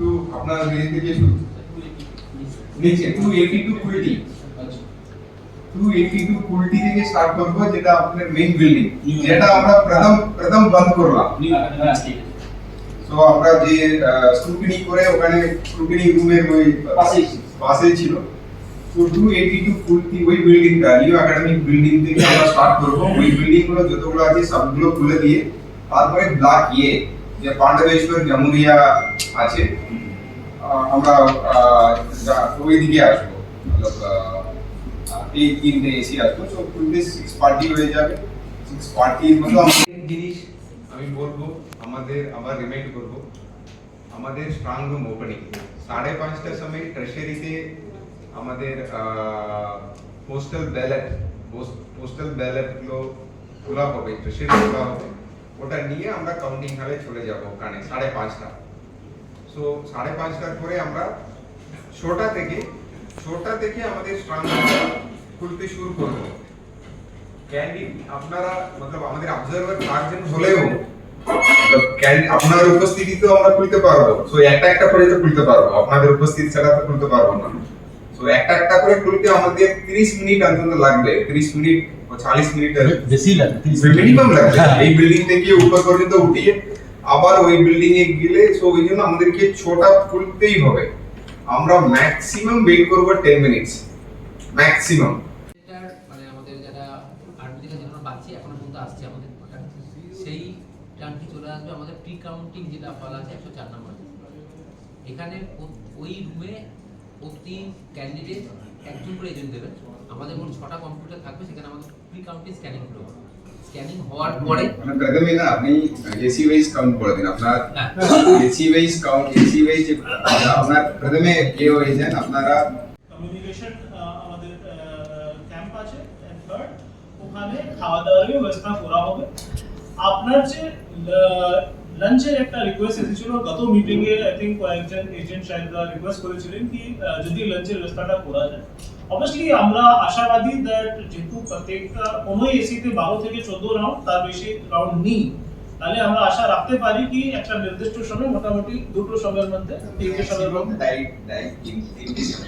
একটু আপনার নিজে থেকে শুরু। নিচে টু এইটি টু কুইটি টু এইটি টু কুইটি থেকে স্টার্ট করব যেটা আপনার মেইন বিল্ডিং যেটা আমরা প্রথম প্রথম বন্ধ করলাম। তো আমরা যে স্ক্রুটিনি করে ওখানে স্ক্রুটিনি রুমের ওই পাশেই। পাশেই ছিল। তো টু এইটি টু কুর্তি ওই বিল্ডিংটা নিউ একাডেমিক বিল্ডিং থেকে আমরা স্টার্ট করব। ওই বিল্ডিংগুলো যতগুলো আছে সবগুলো খুলে দিয়ে তারপরে ব্লক ইয়ে যে পাণ্ডবেশ্বর জামুরিয়া আছে আহ, আমরা আহ, যা- ওই দিকে আসব মতলব, আহ, এই তিনটে এসি আসব তো ফুললি সিক্স পার্টি হয়ে যাবে সিক্স পার্টির মতো আমাদের জিনিস আমি বলব আমাদের আবার রিমাইন্ড করব আমাদের স্ট্রং রুম ওপেনিং সাড়ে পাঁচটার সময় ট্রেশারিতে আমাদের পোস্টাল ব্যালট পোস্টাল ব্যালটগুলো খোলা হবে ট্রেশারি খোলা হবে ওটা নিয়ে আমরা কাউন্টিং হলে চলে যাব ওখানে, সাড়ে পাঁচটা। সো সাড়ে পাঁচটার পরে আমরা ছটা থেকে ছটা থেকে আমাদের স্ট্রং খুলতে শুরু করব। ক্যান্ডিড আপনারা, মতলব আমাদের অবজারভার থাকছেন হলেও আপনার উপস্থিতিতে আমরা খুলতে পারব। সো একটা একটা করে তো খুলতে পারব। আপনাদের উপস্থিতি ছাড়া তো খুলতে পারব না। সো একটা একটা করে খুলতে আমাদের 30 মিনিট অন্তত লাগবে। 30 মিনিট 40 মিনিট বেশি লাগে মিনিমাম লাগবে এই বিল্ডিং থেকে উপর পর্যন্ত উঠিয়ে আবার ওই বিল্ডিং এ গেলে সো ওই জন্য আমাদেরকে ছোটা খুলতেই হবে। আমরা ম্যাক্সিমাম ওয়েট করব 10 মিনিটস ম্যাক্সিমাম মানে আমাদের যারা আর্মি থেকে যেগুলো পাচ্ছি এখনও পর্যন্ত আসছে আমাদের সেই টার্নটি চলে আসবে আমাদের প্রি কাউন্টিং যেটা বলা আছে একশো চার নম্বর। এখানে ওই রুমে প্রতি ক্যান্ডিডেট একজন করে এজেন্ট দেবেন আমাদের মোট ছটা কম্পিউটার থাকবে সেখানে আমাদের প্রি কাউন্টিং স্ক্যানিং করব স্ক্যানিং হওয়ার পরে মানে প্রথমে না আপনি এসি ওয়াইজ কাউন্ট করে দিন। আপনার হ্যাঁ। AC wise count AC wise আপনার প্রথমে কে হয়েছেন? আপনারা কমিউনিকেশন আমাদের ক্যাম্প আছে থার্ড ওখানে খাওয়া দাওয়ার ব্যবস্থা করা হবে। আপনার যে লাঞ্চের একটা রিকোয়েস্ট এসেছিল গত মিটিং এ আই থিঙ্ক কয়েকজন এজেন্ট সাহেবরা রিকোয়েস্ট করেছিলেন কি যদি লাঞ্চের ব্যবস্থাটা করা যায়। অবভিয়াসলি আমরা আশাবাদী দ্যাট যেহেতু প্রত্যেকটা কোনো এসিতে বারো থেকে চোদ্দ রাউন্ড তার বেশি রাউন্ড নেই। তাহলে আমরা আশা রাখতে পারি কি একটা নির্দিষ্ট সময় মোটামুটি দুটো সময়ের মধ্যে তিনটে সময়ের মধ্যে।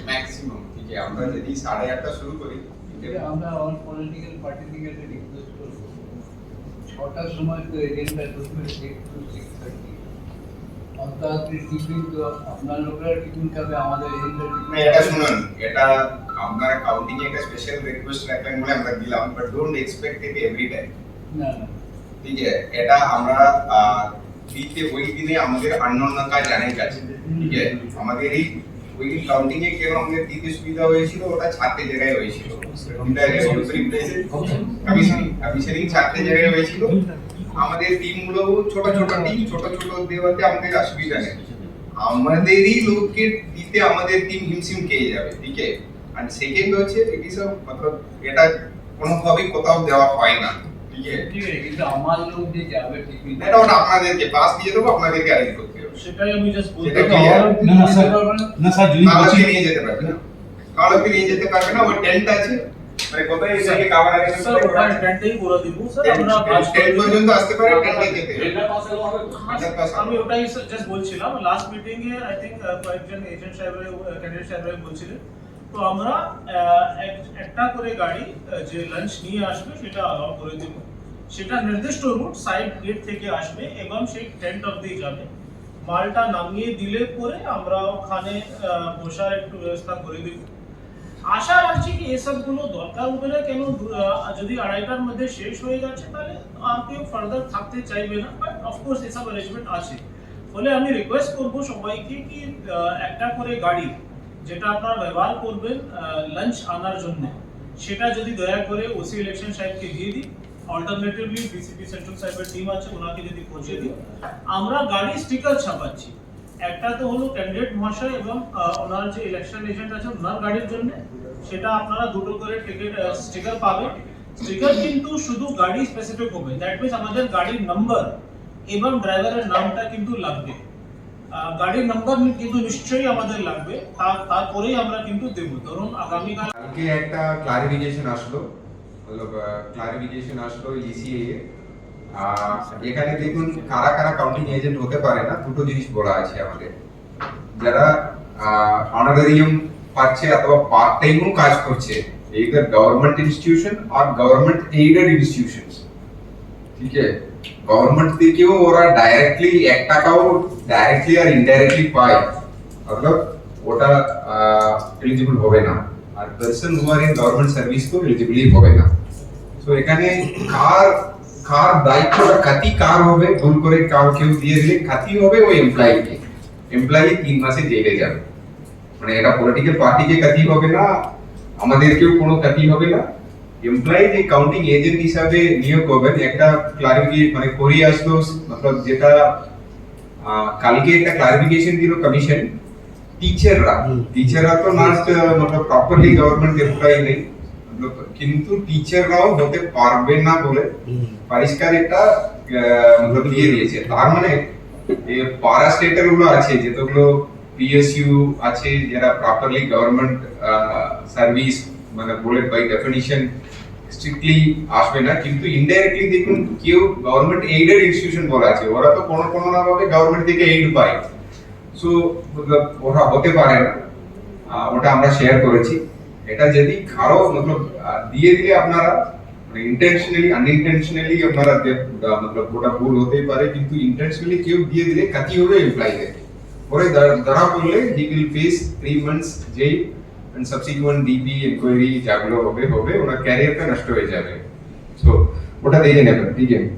ম্যাক্সিমাম ঠিক আছে আমরা যদি সাড়ে আটটা শুরু করি আমরা অল পলিটিক্যাল পার্টি থেকে রিকোয়েস্ট করব ছটার সময় তো এজেন্ডা ঢুকবে সিক্স টু সিক্স থার্টি অন্তত টিফিন তো আপনার লোকেরা টিফিন খাবে আমাদের এজেন্ডা না এটা শুনুন এটা আপনারা কাউন্টিং এ একটা স্পেশাল রিকোয়েস্ট রাখলেন বলে আমরা দিলাম but don't expect it every time না না। ঠিক আছে এটা আমরা আহ, দিতে ওই দিনে আমাদের অন্যান্য জানের কাছে ঠিক আছে আমাদের এই ওই দিন কাউন্টিং এ কেন আমাদের দিতে সুবিধা হয়েছিল? ওটা ছাড়তে জায়গায় হয়েছিল। ওটা কমিশনিং কমিশনিং ছাড়তে জায়গায় হয়েছিল। আমাদের টিমগুলো ছোট ছোট টিম ছোট ছোট দেওয়াতে আমাদের অসুবিধা নেই। আমাদেরই লোককে দিতে আমাদের টিম হিমশিম খেয়ে যাবে ঠিক আছে? আর সেকেন্ড হচ্ছে ইট ইজ মতলব এটা কোনোভাবেই কোথাও দেওয়া হয় না এটা ওটা আপনাদেরকে পাস দিয়ে দেবো আপনাদেরকে অ্যারেঞ্জ করতে হবে। সেটাই আমি জাস্ট বলতে? না, না, স্যার। যদি নিয়ে যেতে পারবে না। কালকে নিয়ে যেতে পারবে না ওই টেন্ট আছে। মানে কোথায় এটাকে কাভার আগে স্যার ওটা টেন্টেই করে দিব স্যার আমরা কাজ করে টেন্ট পর্যন্ত আসতে পারে টেন্টে যেতে হবে। হ্যাঁ, হাজার পাঁচ আমি ওটাই জাস্ট বলছিলাম লাস্ট মিটিং এ আই থিংক কয়েকজন এজেন্ট সাহেবরা ক্যান্ডিডেট সাহেবরা বলছিলেন তো আমরা আহ, এক- একটা করে গাড়ি আহ, যে লাঞ্চ নিয়ে আসবে সেটা অ্যালাউ করে দেব সেটা নির্দিষ্ট রুট সাইড গেট থেকে আসবে এবং সেই টেন্ট অবধি যাবে মালটা নামিয়ে দিলে পরে আমরা ওখানে আহ, বসার একটু ব্যবস্থা করে দেব আশা রাখছি কি এসবগুলো দরকার হবে না কেন যদি আড়াইটার মধ্যে শেষ হয়ে যাচ্ছে, তাহলে আর কেউ ফার্দার থাকতে চাইবে না। বাট অফকোর্স এসব অ্যারেঞ্জমেন্ট আছে। ফলে আমি রিকোয়েস্ট করব সবাইকে কি একটা করে গাড়ি, যেটা আপনারা ব্যবহার করবেন লাঞ্চ আনার জন্য। সেটা যদি দয়া করে ওসি ইলেকশন সাহেবকে দিয়ে দিই। অল্টারনেটিভলি বিসিপি সেন্ট্রাল সাহেবের টিম আছে, ওনাকে যদি পৌঁছে দিই। আমরা গাড়ি স্টিকার ছাপাচ্ছি। একটা তো হলো ক্যান্ডিডেট মহাশয় এবং ওনার যে ইলেকশন এজেন্ট আছে ওনার গাড়ির জন্য সেটা আপনারা দুটো করে টিকিট স্টিকার পাবেন। স্টিকার কিন্তু শুধু গাড়ি স্পেসিফিক হবে। দ্যাট মিন্স আমাদের গাড়ির নাম্বার এবং ড্রাইভারের নামটা কিন্তু লাগবে। গাড়ির নাম্বার কিন্তু নিশ্চয়ই আমাদের লাগবে। তারপরেই আমরা কিন্তু দেবো। ধরুন আগামীকাল কালকে একটা ক্লারিফিকেশন আসলো। ক্লারিফিকেশন আসলো E ইসিএ আহ, এখানে দেখুন কারা কারা কাউন্টিং এজেন্ট হতে পারে না, দুটো জিনিস বলা আছে আমাদের। যারা অনারারিয়াম পাচ্ছে অথবা পার্ট টাইমও কাজ করছে, either গভর্নমেন্ট ইনস্টিটিউশন আর গভর্নমেন্ট এইডেড ইনস্টিটিউশনস ঠিক আছে? গভর্নমেন্ট থেকেও ওরা ডাইরেক্টলি এক টাকাও ডাইরেক্টলি আর ইনডাইরেক্টলি পায়। মতলব ওটা এলিজিবল হবে না। আর person who are in government service তো এলিজিবলই হবে না। সো এখানে কার কার দায়িত্বটা খাতি কার হবে ভুল করে কার কেউ দিয়ে দিলে খাতি হবে ওই এমপ্লয়িকে এমপ্লয়ি তিন মাসে জেলে যাবে মানে এটা পলিটিক্যাল পার্টিকে খাতি হবে না আমাদেরকেও কোনো খাতি হবে না এমপ্লয়ি যে কাউন্টিং এজেন্ট হিসাবে নিয়োগ করবেন একটা ক্লারিফি মানে করে আসলো মতলব যেটা আহ, কালকে একটা ক্লারিফিকেশন দিল কমিশন টিচাররা টিচাররা তো না মতলব প্রপারলি গভর্নমেন্ট এমপ্লয়ি নেই মতলব কিন্তু টিচাররাও হতে পারবে না বলে পরিষ্কার একটা মতলব দিয়ে দিয়েছে। তার মানে পারা স্টেটেরগুলো আছে যেগুলো পিএসইউ আছে যারা প্রপারলি গভর্নমেন্ট সার্ভিস মানে বলে বাই ডেফিনিশন স্ট্রিক্টলি আসবে না। কিন্তু ইনডাইরেক্টলি দেখুন কেউ গভর্নমেন্ট এইডেড ইনস্টিটিউশন বলা আছে। ওরা তো কোনো কোনো না ভাবে গভর্নমেন্ট থেকে এইড পায়। সো ওরা হতে পারে না। ওটা আমরা শেয়ার করেছি। এটা যদি কারও মতলব আহ, দিয়ে দিলে আপনারা ইন্টেনশনালি আনইনটেনশনালি আপনারা যে- আহ, মতলব ওটা ভুল হতেই পারে কিন্তু ইন্টেনশনালি কেউ দিয়ে দিলে কাতি হবে এমপ্লয়ীদের পরে ধরা- ধরা পড়লে he will face three months jail and subsequent DP enquiry যেগুলো হবে হবে ওনার ক্যারিয়ারটা নষ্ট হয়ে যাবে সো ওটা দেখে নেবেন ঠিক আছে